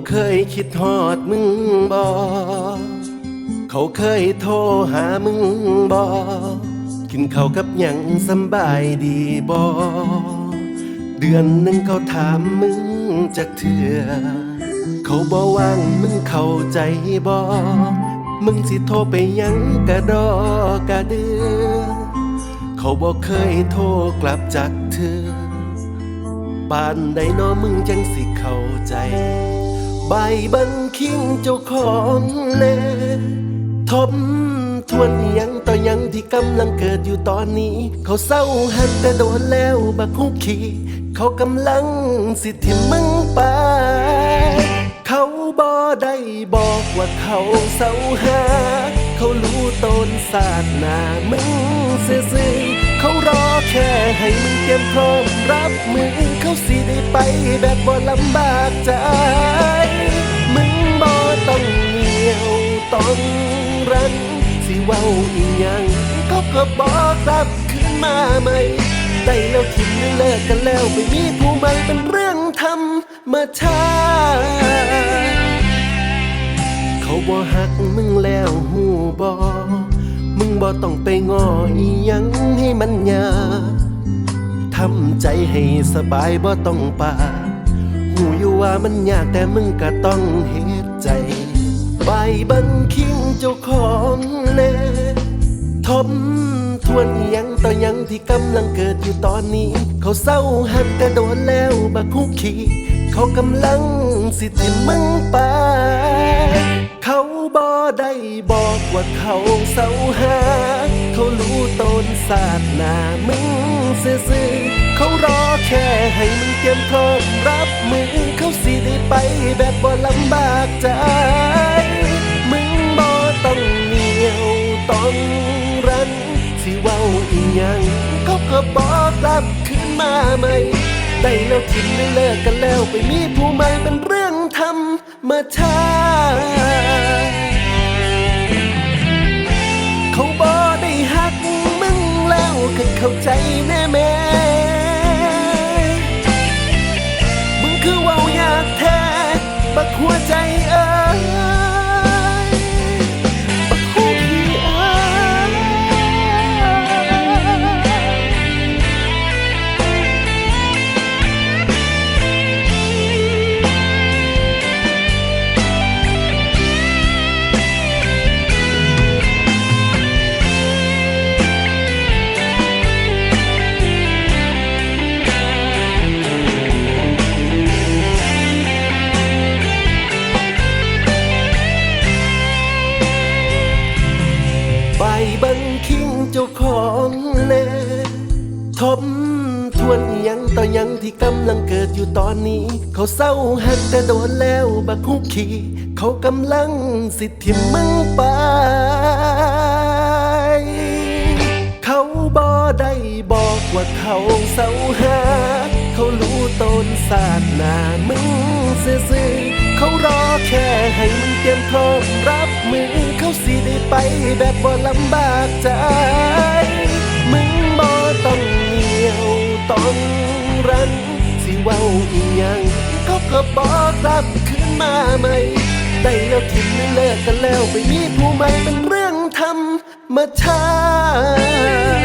เขาเคยคิดฮอดมึงบอเขาเคยโทรหามึงบอกินข้าวกับหยังสบายดีบอเดือนหนึ่งเขาถามมึงจากเถื่อ เขาบอกว่างมึงเข้าใจบอมึงสิโทรไปหยังกะดอกะเดือ เขาบอกเคยโทรกลับจากเธอบ้านใดนอมึงจังสิเข้าใจ ใบบังคิงเจ้าของเลทบทวนยังต่อยังที่กำลังเกิดอยู่ตอนนี้ เขาเศร้าหักแต่โดนแล้วบักฮุกขี่เขากำลังสิทิมมึงไปเขาบอได้บอกว่าเขาเศร้าหาเขารู้ตนศาสนามึงซื่อเขารอแค่ให้มึงเตรียมพร้อมรับมือเขาสิได้ไปแบบบ่ลำบากใจ ก็บอกกลับขึ้นมาใหม่ได้แล้วทิ้งเลิกกันแล้วไม่มีผู้ใหม่เป็นเรื่องธรรมชาติเขาบ่หักมึงแล้วหูบอมึงบ่ต้องไปงออียังให้มันยาทำใจให้สบายบ่ต้องปาหูอยู่ว่ามันยากแต่มึงก็ต้องเฮ็ดใจใบบังคิงเจ้าของ ที่กำลังเกิดอยู่ตอนนี้ เขาเศร้าหักแต่โดนแล้วบักคุกขีเขากำลังสิทิมมึงไปเขาบอได้บอกว่าเขาเศร้าหาเขารู้ตนศาสนามึงซื่อๆเขารอแค่ให้มึงเตรียมพร้อมรับมือเขาสิได้ไปแบบบ่ลำบากใจมึงบ่ต้องเหนียวต้อง อีหยังเขาก็บอกกลับขึ้นมาใหม่ ได้แล้วทิ้งได้เลิกกันแล้วไปมีผู้ใหม่เป็นเรื่องธรรมชาติเขาบอกได้หักมึงแล้วก็เข้าใจแน่แม่มึงคือว่ายากแท้บักหัวใจ เจ้าของเลทบทวนยังต่อยังที่กำลังเกิดอยู่ตอนนี้ เขาเศร้าหักแต่โดนแล้วบักฮุกขี่เขากำลังสิทธิมมึงไป เขาบอได้บอกว่าเขาเศร้าหาเขารู้ตนศาสนามึงซื่อเขารอแค่ให้มึงเตรียมพร้อ แบบบ่ลำบากใจ มึงบ่ต้องเหนียวต้องรัน สิเว้าอีหยังเขาก็บอกกลับขึ้นมาใหม่ได้แล้วทิ้งเลิกกันแล้วไปมีผู้ใหม่เป็นเรื่องธรรมชาติ